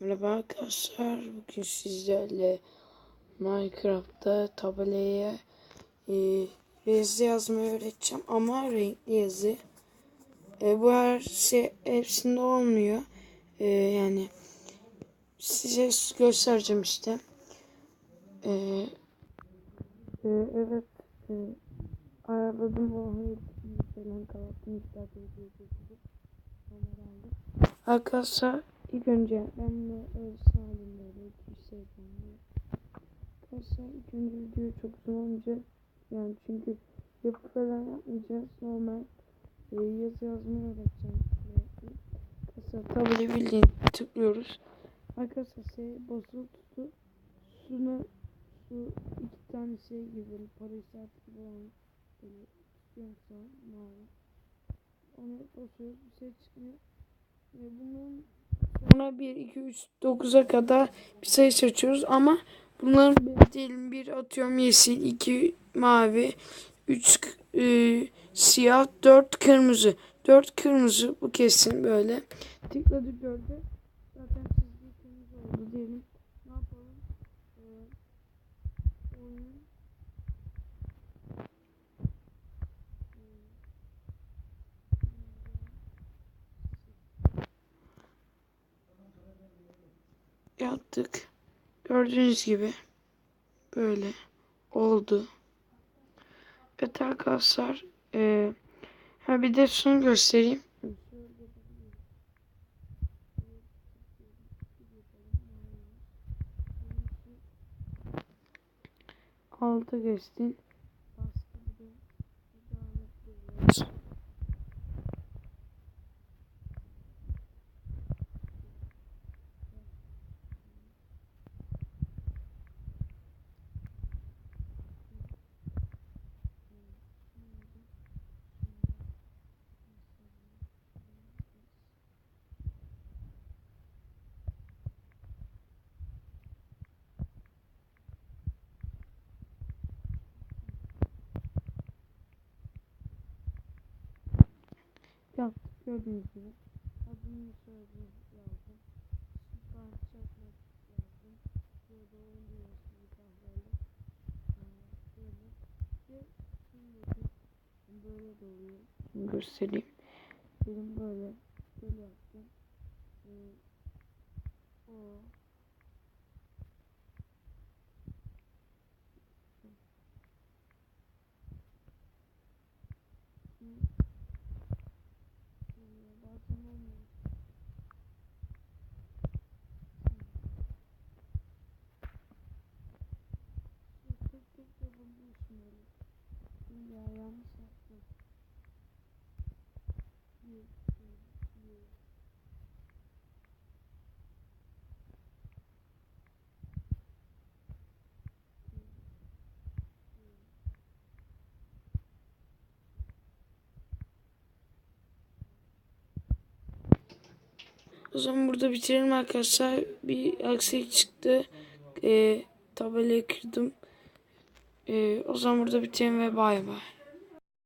Merhaba arkadaşlar. Bugün sizlerle Minecraft'ta tabelaya e, yazı yazmayı öğreteceğim ama renkli yazı. E, bu her şey hepsinde olmuyor. E, yani size göstereceğim işte. E, e, evet. E. İsterdim herhalde. Arkadaşlar ilk önce ben de ölçü halinde bir şey yapıyorum. Arkadaşlar ilk önce video çok uzun olmayacak. Yani çünkü yapı falan yapmayacağız. Normal e, yazı yazmayı öğreteceğim. Arkadaşlar tabela bildiğin tıklıyoruz. Arkadaşlar şey basılı tutu. Suna su iki tane şey gibi böyle para işareti gibi olan böyle tutuyorsa mavi. Onu basıyoruz bir şey çıkmıyor. Ve bunun sonra 1, 2, 3, 9'a kadar bir sayı seçiyoruz ama bunların bir diyelim bir atıyorum yeşil, 2 mavi, 3 e, siyah, 4 kırmızı. 4 kırmızı bu kesin böyle. Tıkladık 4'e. Zaten çizgi kırmızı oldu diyelim. Ne yapalım? Ee, oyun yaptık. Gördüğünüz gibi böyle oldu. Evet arkadaşlar e, ha bir de şunu göstereyim. Altı geçtin. Yaptık gördüğünüz gibi. Adını söyledim yazdım. Süper çakmak yazdım. Burada oyun dünyası bir kahveyle. Böyle. Ve şimdi böyle de oluyor. Şimdi göstereyim. Benim böyle böyle yaptım. Ee, o Hı. Oluyor, bazen olmuyor. Şimdi tek tek yapabiliyorsun öyle. Şimdi ya yanlış yaptım. Bir, bir, bir. O zaman burada bitirelim arkadaşlar. Bir aksilik çıktı. Ee, tabelayı kırdım. Ee, o zaman burada bitirelim ve bay bay.